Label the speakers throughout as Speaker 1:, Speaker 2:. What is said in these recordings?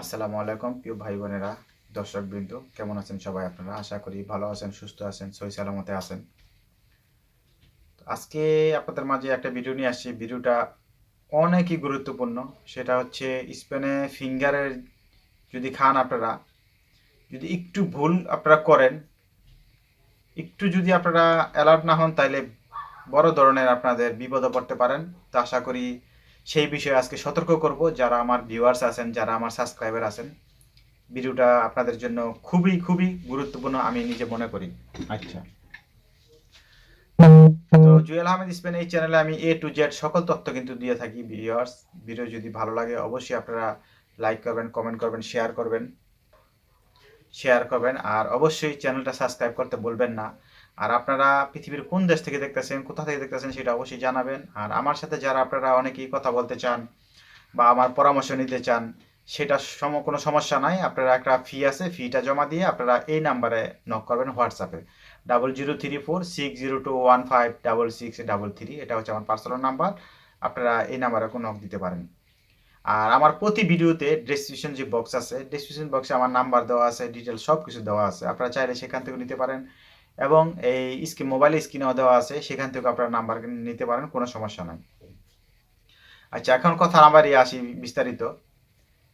Speaker 1: আসসালামু আলাইকুম, প্রিয় ভাই বোনেরা দর্শক বিন্দু কেমন আছেন সবাই আপনারা? আশা করি ভালো আছেন, সুস্থ আছেন, সহি সালামতে আছেন। আজকে আপনাদের মাঝে একটা ভিডিও নিয়ে আসছি। ভিডিওটা অনেকই গুরুত্বপূর্ণ। সেটা হচ্ছে স্পেনে ফিঙ্গারের যদি খান আপনারা, যদি একটু ভুল আপনারা করেন, একটু যদি আপনারা অ্যালার্ট না হন তাহলে বড় ধরনের আপনাদের বিপদে পড়তে পারেন। তো আশা করি সেই বিষয়ে আজকে সতর্ক করব। যারা আমার ভিউয়ার্স আছেন যারা আমার সাবস্ক্রাইবার আছেন ভিডিওটা আপনাদের জন্য খুবই খুবই গুরুত্বপূর্ণ আমি নিজে মনে করি। আচ্ছা। তো জুয়েল আহমেদ স্পেন এই চ্যানেলে আমি এ টু জেড সকল তথ্য কিন্তু দিয়ে থাকি ভিউয়ার্স ভিডিও যদি ভালো লাগে অবশ্যই আপনারা লাইক করবেন কমেন্ট করবেন শেয়ার করবেন। শেয়ার করবেন আর অবশ্যই চ্যানেলটা সাবস্ক্রাইব করতে বলবেন না। আর আপনারা পৃথিবীর কোন দেশ থেকে দেখতেছেন, কোথা থেকে দেখতেছেন সেটা অবশ্যই জানাবেন। আর আমার সাথে যারা আপনারা অনেকেই কথা বলতে চান বা আমার পরামর্শ নিতে চান, সেটা সম, কোনো সমস্যা নাই। আপনারা একটা ফি আছে ফিটা জমা দিয়ে আপনারা এই নাম্বারে নক করবেন হোয়াটসঅ্যাপে double zero three four six zero two one five double six double three এটা হচ্ছে আমার পার্সোনাল নাম্বার আপনারা এই নাম্বারে নক দিতে পারেন। আর আমার প্রতি ভিডিওতে ডেসক্রিপশন যে বক্স আছে ডেসক্রিপশন বক্সে আমার নাম্বার দেওয়া আছে ডিটেল সব কিছু দেওয়া আছে। আপনারা চাইলে সেখান থেকে নিতে পারেন। এবং এই স্ক্রিন মোবাইল স্ক্রিনেও দেওয়া আছে, সেখান থেকে আপনারা নাম্বার নিতে পারেন, কোনো সমস্যা নাই। আচ্ছা এখন কথা নাম্বারই আসি বিস্তারিত।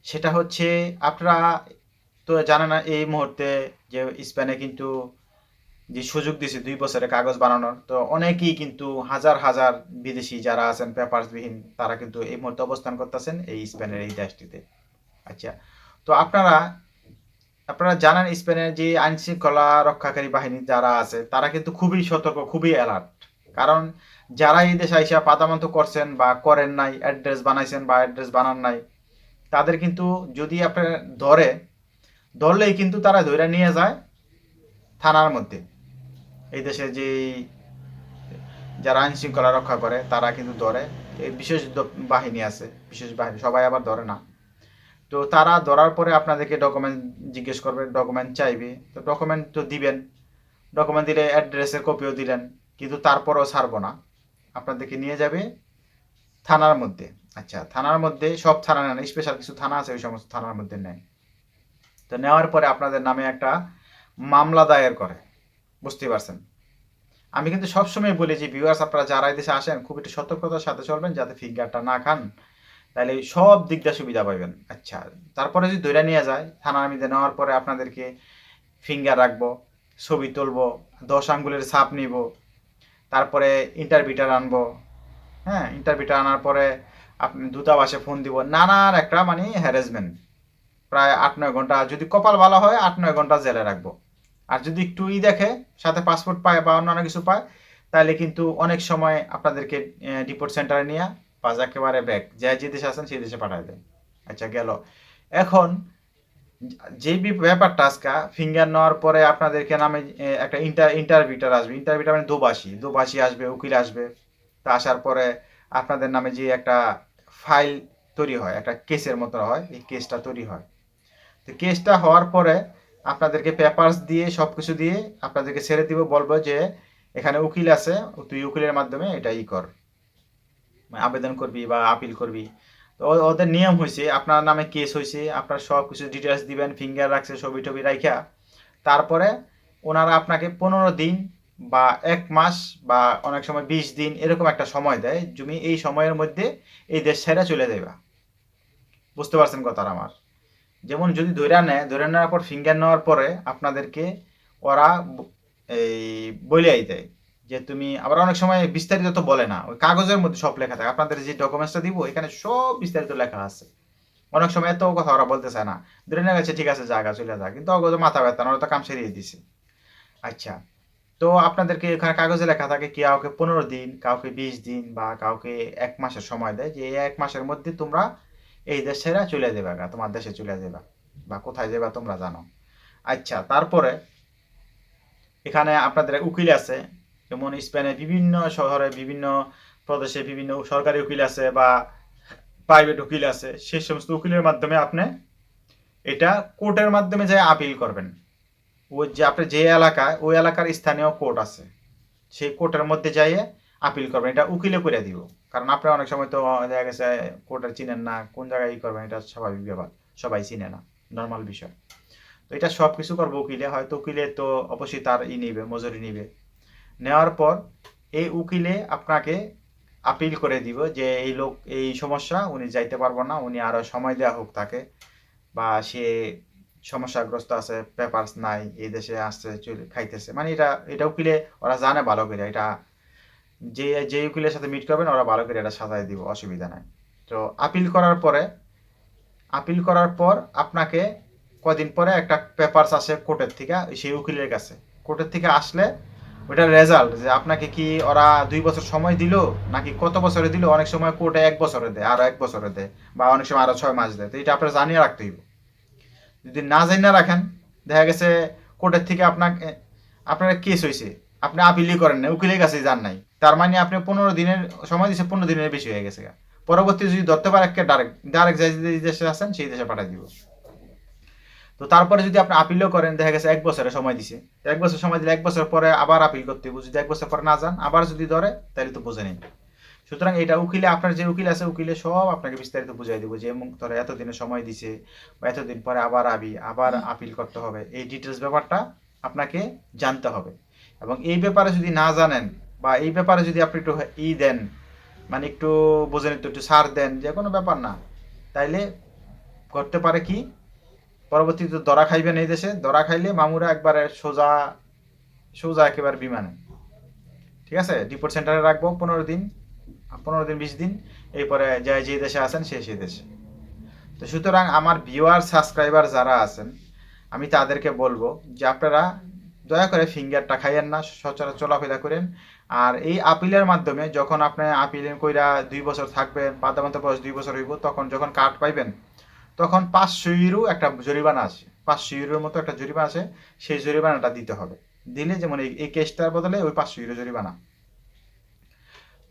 Speaker 1: সেটা হচ্ছে, আপনারা তো জানেন না, এই মুহূর্তে যে স্পেনে কিন্তু যে সুযোগ দিয়েছে দুই বছরে কাগজ বানানোর, তো অনেকেই কিন্তু হাজার হাজার বিদেশি যারা আছেন, পেপারসবিহীন, তারা কিন্তু এই মুহূর্তে অবস্থান করতেছেন এই স্পেনের এই দেশটিতে। আচ্ছা তো আপনারা আপনারা জানেন স্পেনের যে আইন শৃঙ্খলা রক্ষাকারী বাহিনী যারা আছে, তারা কিন্তু খুবই সতর্ক, খুবই অ্যালার্ট কারণ যারা এই দেশে আইসা পাতামন্ত করছেন বা করেন নাই অ্যাড্রেস বানাইছেন বা অ্যাড্রেস বানান নাই, তাদের কিন্তু যদি আপনার ধরে, ধরলেই কিন্তু তারা ধরে নিয়ে যায় থানার মধ্যে। এই দেশে যে যারা আইন শৃঙ্খলা রক্ষা করে, তারা কিন্তু ধরে। এই বিশেষ বাহিনী আছে, বিশেষ বাহিনী, সবাই আবার ধরে না। তো তারা ধরার পরে আপনাদেরকে ডকুমেন্ট জিজ্ঞেস করবে ডকুমেন্ট চাইবে। তো ডকুমেন্ট তো দিবেন। ডকুমেন্ট দিলে অ্যাড্রেসের কপিও দিলেন, কিন্তু তারপরও ছাড়বো না। আপনাদেরকে নিয়ে যাবে থানার মধ্যে। আচ্ছা থানার মধ্যে সব থানা নেন স্পেশাল কিছু থানা আছে, ওই সমস্ত থানার মধ্যে নেয় তো নেওয়ার পরে আপনাদের নামে একটা মামলা দায়ের করে। বুঝতে পারছেন? আমি কিন্তু সবসময় বলি যে ভিউয়ার্স আপনারা যারা দেশে আসেন, খুব একটু সতর্কতার সাথে চলবেন, যাতে ফিঙ্গারটা না খান। তাহলে সব দিক দিয়ে সুবিধা পাবেন আচ্ছা তারপরে যদি ধরে নিয়ে যায়, থানার মধ্যে নেওয়ার পরে আপনাদেরকে ফিঙ্গার রাখব, ছবি তুলবো, দশ আঙ্গুলের ছাপ নিব, তারপরে ইন্টারভিউটার আনব হ্যাঁ ইন্টারভিউটা আনার পরে আপনি দূতাবাসে ফোন দিব, নানান একটা মানে হ্যারাসমেন্ট প্রায় আট নয় ঘণ্টা, যদি কপাল ভালো হয়, আট নয় ঘণ্টা জেলে রাখব। আর যদি একটু ই দেখে, সাথে পাসপোর্ট পায় বা অন্যান্য কিছু পায়, তাহলে কিন্তু অনেক সময় আপনাদেরকে ডিপোর্ট সেন্টারে নিয়ে পাঁচ একেবারে ব্যাগ যে যে দেশে আছেন, সেই দেশে পাঠায় দেয়। আচ্ছা গেল। এখন, যে ব্যাপারটা আজকে ফিঙ্গার নেওয়ার পরে আপনাদেরকে নামে একটা ইন্টার ইন্টারভিউটার আসবে। ইন্টারভিউটার মানে দুবাসী। দুবাসী আসবে, উকিল আসবে। তা আসার পরে আপনাদের নামে যে একটা ফাইল তৈরি হয়, একটা কেসের মতো হয়, এই কেসটা তৈরি হয়। তো কেসটা হওয়ার পরে আপনাদেরকে পেপারস দিয়ে সব কিছু দিয়ে আপনাদেরকে ছেড়ে দিব, বলব যে এখানে উকিল আছে, তুই উকিলের মাধ্যমে এটা ই কর। আবেদন করবি বা আপিল করবি। তো ওদের নিয়ম হয়েছে আপনার নামে কেস হয়েছে আপনার সব কিছু ডিটেলস দিবেন ফিঙ্গার রাখছে, ছবি টবি রাইখা। তারপরে ওনারা আপনাকে পনেরো দিন বা এক মাস বা অনেক সময় বিশ দিন এরকম একটা সময় দেয়, তুমি এই সময়ের মধ্যে এই দেশ ছেড়ে চলে যাবা বুঝতে পারছেন কথাটা আমার? যেমন যদি ধরে নেয় ধরে নেওয়ার পর ফিঙ্গার নেওয়ার পরে আপনাদেরকে ওরা এই বলেই দেয়। যে তুমি আবার অনেক সময় বিস্তারিত তো বলে না ওই কাগজের মধ্যে সব লেখা থাকে। আপনাদের যে ডকুমেন্টসটা দিব এখানে সব বিস্তারিত লেখা আছে। অনেক সময় এত কথা ওরা বলতে চায় না। ধরে নিয়ে গেছে ঠিক আছে জায়গা চলে যা। কিন্তু অগত মাথা ব্যথা না, ওরা তো কাম সেরিয়ে দিছে। আচ্ছা তো আপনাদেরকে এখানে কাগজে লেখা থাকে কি কাউকে পনেরো দিন কাউকে বিশ দিন বা কাউকে এক মাসের সময় দেয় যে এক মাসের মধ্যে তোমরা এই দেশ ছেড়ে চলে যাবে তোমার দেশে চলে যাবে বা কোথায় যাবে তোমরা জানো। আচ্ছা তারপরে এখানে আপনাদের উকিল আছে যেমন স্পেনে বিভিন্ন শহরে, বিভিন্ন প্রদেশে বিভিন্ন সরকারি উকিল আছে বা প্রাইভেট উকিল আছে, সেই সমস্ত উকিলের মাধ্যমে আপনি এটা কোর্টের মাধ্যমে যায় আপিল করবেন ওই যে আপনি যে এলাকায়, ওই এলাকার স্থানীয় কোর্ট আছে, সেই কোর্টের মধ্যে যাইয়ে আপিল করবেন। এটা উকিলে করে দিব। কারণ আপনি অনেক সময় তো দেখা গেছে, কোর্টের চিনেন না, কোন জায়গায় ই করবেন, এটা স্বাভাবিক ব্যাপার। সবাই চিনে না নর্মাল বিষয়। তো এটা সব কিছু করব উকিলে, হয়তো উকিলে তো অবশ্যই তার ই নিবে, মজুরি নিবে। নেওয়ার পর এই উকিলে আপনাকে আপিল করে দিব যে এই লোক, এই সমস্যা, উনি যাইতে পারব না, উনি আরও সময় দেওয়া হোক তাকে। বা সে সমস্যাগ্রস্ত আছে, পেপারস নাই, এই দেশে আসছে, চলে খাইতেছে। মানে এটা এটা উকিলে, ওরা জানে ভালো করে, এটা যে যে উকিলের সাথে মিট করবেন, ওরা ভালো করে এটা সাজাই দিব, অসুবিধা নাই। তো আপিল করার পরে, আপিল করার পর আপনাকে কদিন পরে একটা পেপারস আসে কোর্টের থেকে, সেই উকিলের কাছে। কোর্টের থেকে আসলে ওটার রেজাল্ট যে আপনাকে কি ওরা দুই বছর সময় দিল? নাকি কত বছরে দিল? অনেক সময় কোর্টে এক বছরে দেয়, আরও এক বছরে দেয়, বা অনেক সময় আরও ছয় মাস দেয়। তো এটা আপনার জানিয়ে রাখতে হইব। যদি না জানিয়ে রাখেন, দেখা গেছে কোর্টের থেকে আপনাকে আপনার কেস হয়েছে আপনি আপিলই করেন না উকিলের কাছে যান নাই। তার মানে আপনি পনেরো দিনের, সময় দিচ্ছে পনেরো দিনের বেশি হয়ে গেছে পরবর্তী যদি ধরতে পারে একটা ডাইরেক্ট ডাইরেক্ট যে দেশে আসেন সেই দেশে পাঠিয়ে দিব। তো তারপরে যদি আপনি আপিলও করেন দেখা গেছে এক বছরের সময় দিছে। এক বছর সময় দিলে এক বছর পরে আবার আপিল করতে হবে যদি এক বছর পরে না যান আবার যদি ধরে তাহলে তো বোঝে নেই। সুতরাং এটা উকিলে আপনার যে উকিল আছে উকিলে সব আপনাকে বিস্তারিত বুঝাই দেবো যে এমন ধরে এতদিনের সময় দিছে বা এতদিন পরে আবার আবি আবার আপিল করতে হবে। এই ডিটেলস ব্যাপারটা আপনাকে জানতে হবে। এবং এই ব্যাপারে যদি না জানেন বা এই ব্যাপারে যদি আপনি একটু ই দেন মানে একটু বোঝেন একটু একটু সার দেন যে কোনো ব্যাপার না তাইলে করতে পারে কি? পরবর্তীতে দরা খাইবেন এই দেশে। দরা খাইলে মামুরা একবারে সোজা সোজা একেবারে বিমানে। ঠিক আছে? ডিপোর্ট সেন্টারে রাখব পনেরো দিন পনেরো দিন, বিশ দিন। এরপরে যে যে দেশে আছেন সে সেই দেশে। তো সুতরাং আমার ভিউয়ার সাবস্ক্রাইবার যারা আছেন, আমি তাদেরকে বলব যে আপনারা দয়া করে ফিঙ্গারটা খাইয়েন না, সচরাচর চলাফেরা করেন। আর এই আপিলের মাধ্যমে যখন আপনি আপিল কইরা দুই বছর থাকবেন বাদামান্ত বয়স দুই বছর হইব, তখন যখন কার্ড পাইবেন তখন পাঁচশো ইউরো একটা জরিমানা আছে। পাঁচশো ইউরোর মতো একটা জরিমানা আছে, সেই জরিমানাটা দিতে হবে। দিলে যেমন এই কেসটার বদলে ওই পাঁচশো ইউরো জরিমানা।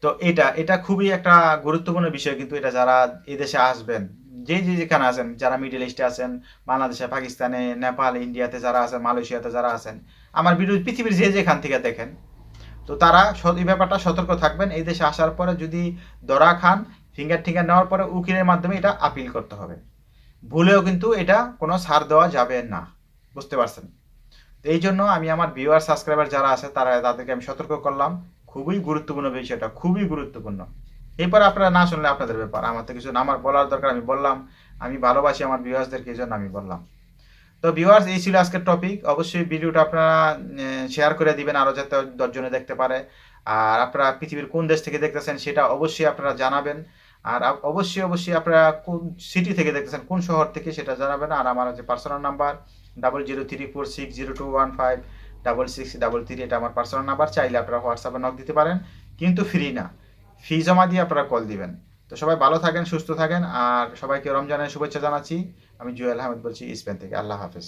Speaker 1: তো এটা এটা খুবই একটা গুরুত্বপূর্ণ বিষয় কিন্তু এটা যারা এদেশে আসবেন, যে যে যেখানে আছেন, যারা মিডল ইস্টে আছেন, বাংলাদেশে, পাকিস্তানে, নেপাল, ইন্ডিয়াতে যারা আছেন, মালয়েশিয়াতে যারা আছেন, আমার ভিডিও পৃথিবীর যে যেখান থেকে দেখেন, তো তারা এই ব্যাপারটা সতর্ক থাকবেন। এই দেশে আসার পরে যদি দরা খান, ফিঙ্গার টিঙ্গার নেওয়ার পরে উকিলের মাধ্যমে এটা আপিল করতে হবে। ভুলেও কিন্তু এটা কোনো সার দেওয়া যাবে না। বুঝতে পারছেন? এই জন্য আমি আমার ভিউয়ার সাবস্ক্রাইবার যারা আছে, তারা তাদেরকে আমি সতর্ক করলাম। খুবই গুরুত্বপূর্ণ বিষয়টা, খুবই গুরুত্বপূর্ণ। এরপরে আপনারা না শুনলে আপনাদের ব্যাপার। আমার তো কিছু আমার বলার দরকার, আমি বললাম। আমি ভালোবাসি আমার ভিউয়ার্সদেরকে এই জন্য আমি বললাম। তো ভিউয়ার্স এই ছিল আজকের টপিক অবশ্যই ভিডিওটা আপনারা শেয়ার করে দিবেন আরও যাতে দশজনে দেখতে পারে। আর আপনারা পৃথিবীর কোন দেশ থেকে দেখতেছেন, সেটা অবশ্যই আপনারা জানাবেন। আর অবশ্যই অবশ্যই আপনারা কোন সিটি থেকে দেখতেছেন, কোন শহর থেকে সেটা জানাবেন। আর আমার যে personal number double zero three four six zero two one five double six double three এটা আমার পার্সোনাল নাম্বার চাইলে আপনারা হোয়াটসঅ্যাপে নক দিতে পারেন, কিন্তু ফ্রি না। ফি জমা দিয়ে আপনারা কল দিবেন। তো সবাই ভালো থাকেন, সুস্থ থাকেন, আর সবাইকে রমজানের শুভেচ্ছা জানাচ্ছি। আমি জুয়েল আহমেদ বলছি, স্পেন থেকে। আল্লাহ হাফেজ।